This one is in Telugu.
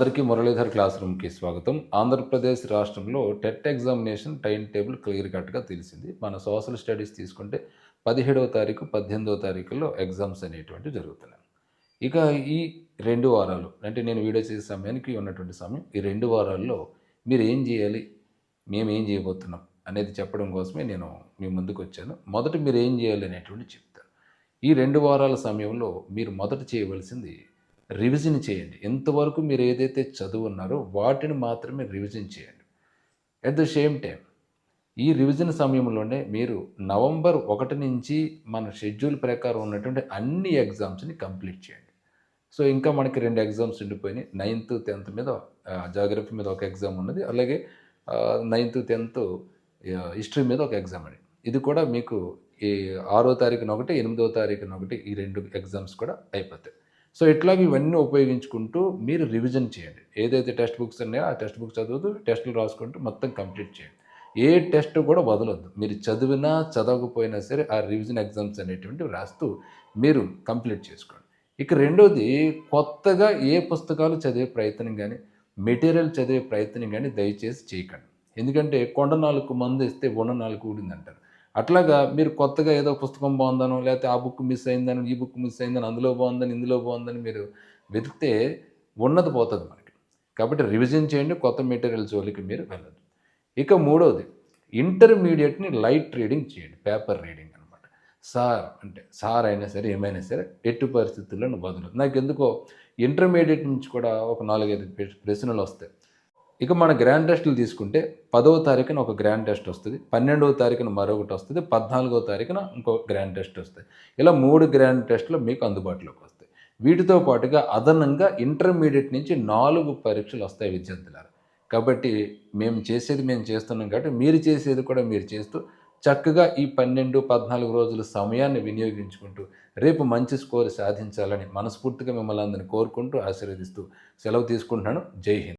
అందరికీ మురళీధర్ క్లాస్ రూమ్కి స్వాగతం. ఆంధ్రప్రదేశ్ రాష్ట్రంలో TET examination time table clear కట్గా తెలిసింది. మన సోషల్ స్టడీస్ తీసుకుంటే పదిహేడవ తారీఖు పద్దెనిమిదవ తారీఖులో ఎగ్జామ్స్ అనేటువంటివి జరుగుతున్నాయి. ఇక ఈ రెండు వారాలు అంటే నేను వీడియో చేసే సమయానికి ఉన్నటువంటి సమయం ఈ రెండు వారాల్లో మీరు ఏం చేయాలి మేము ఏం చేయబోతున్నాం అనేది చెప్పడం కోసమే నేను మీ ముందుకు వచ్చాను. మొదట మీరు ఏం చేయాలి అనేటువంటి చెప్తాను. ఈ రెండు వారాల సమయంలో మీరు మొదట చేయవలసింది రివిజన్ చేయండి. ఎంతవరకు మీరు ఏదైతే చదువున్నారో వాటిని మాత్రమే రివిజన్ చేయండి. అట్ ద సేమ్ టైం ఈ రివిజన్ సమయంలోనే మీరు నవంబర్ ఒకటి నుంచి మన షెడ్యూల్ ప్రకారం ఉన్నటువంటి అన్ని ఎగ్జామ్స్ని కంప్లీట్ చేయండి. సో ఇంకా మనకి రెండు ఎగ్జామ్స్ ఉండిపోయినాయి. నైన్త్ టెన్త్ మీద జాగ్రఫీ మీద ఒక ఎగ్జామ్ ఉన్నది. అలాగే నైన్త్ టెన్త్ హిస్టరీ మీద ఒక ఎగ్జామ్ అండి. ఇది కూడా మీకు ఈ ఆరో తారీఖున ఒకటి ఎనిమిదో తారీఖున ఒకటి ఈ రెండు ఎగ్జామ్స్ కూడా అయిపోతాయి. సో ఇట్లాగే ఇవన్నీ ఉపయోగించుకుంటూ మీరు రివిజన్ చేయండి. ఏదైతే టెక్స్ట్ బుక్స్ ఉన్నాయో ఆ టెక్స్ట్ బుక్స్ చదువుతూ టెస్టులు రాసుకుంటూ మొత్తం కంప్లీట్ చేయండి. ఏ టెస్ట్ కూడా వదలొద్దు. మీరు చదివినా చదవకపోయినా సరే ఆ రివిజన్ ఎగ్జామ్స్ అనేటువంటివి రాస్తూ మీరు కంప్లీట్ చేసుకోండి. ఇక రెండోది కొత్తగా ఏ పుస్తకాలు చదివే ప్రయత్నం కానీ మెటీరియల్ చదివే ప్రయత్నం కానీ దయచేసి చేయకండి. ఎందుకంటే కొండ నాలుగు మంది ఇస్తే ఉన్న నాలుగు ఊడిందంటారు అట్లాగా మీరు కొత్తగా ఏదో పుస్తకం బాగుందనో లేకపోతే ఆ బుక్ మిస్ అయిందని ఈ బుక్ మిస్ అయిందని అందులో బాగుందని ఇందులో బాగుందని మీరు వెతికితే ఉన్నది పోతుంది మనకి. కాబట్టి రివిజన్ చేయండి కొత్త మెటీరియల్ జోలికి మీరు వెళ్ళదు. ఇక మూడవది ఇంటర్మీడియట్ని లైట్ రీడింగ్ చేయండి పేపర్ రీడింగ్ అనమాట సార్ అంటే సార్ అయినా సరే ఏమైనా సరే ఎట్టి పరిస్థితుల్లో నువ్వు వదలదు. నాకు ఎందుకో ఇంటర్మీడియట్ నుంచి కూడా ఒక నాలుగైదు ప్రశ్నలు వస్తాయి. ఇక మన గ్రాండ్ టెస్టులు తీసుకుంటే పదవ తారీఖున ఒక గ్రాండ్ టెస్ట్ వస్తుంది పన్నెండవ తారీఖున మరొకటి వస్తుంది పద్నాలుగో తారీఖున ఇంకో గ్రాండ్ టెస్ట్ వస్తుంది. ఇలా మూడు గ్రాండ్ టెస్టులు మీకు అందుబాటులోకి వస్తాయి. వీటితో పాటుగా అదనంగా ఇంటర్మీడియట్ నుంచి నాలుగు పరీక్షలు వస్తాయి విద్యార్థులారు. కాబట్టి మేము చేసేది మేము చేస్తున్నాం కాబట్టి మీరు చేసేది కూడా మీరు చేస్తూ చక్కగా ఈ పన్నెండు పద్నాలుగు రోజుల సమయాన్ని వినియోగించుకుంటూ రేపు మంచి స్కోర్ సాధించాలని మనస్ఫూర్తిగా మిమ్మల్ని అందరిని కోరుకుంటూ ఆశీర్వదిస్తూ సెలవు తీసుకుంటున్నాను. జై హింద్.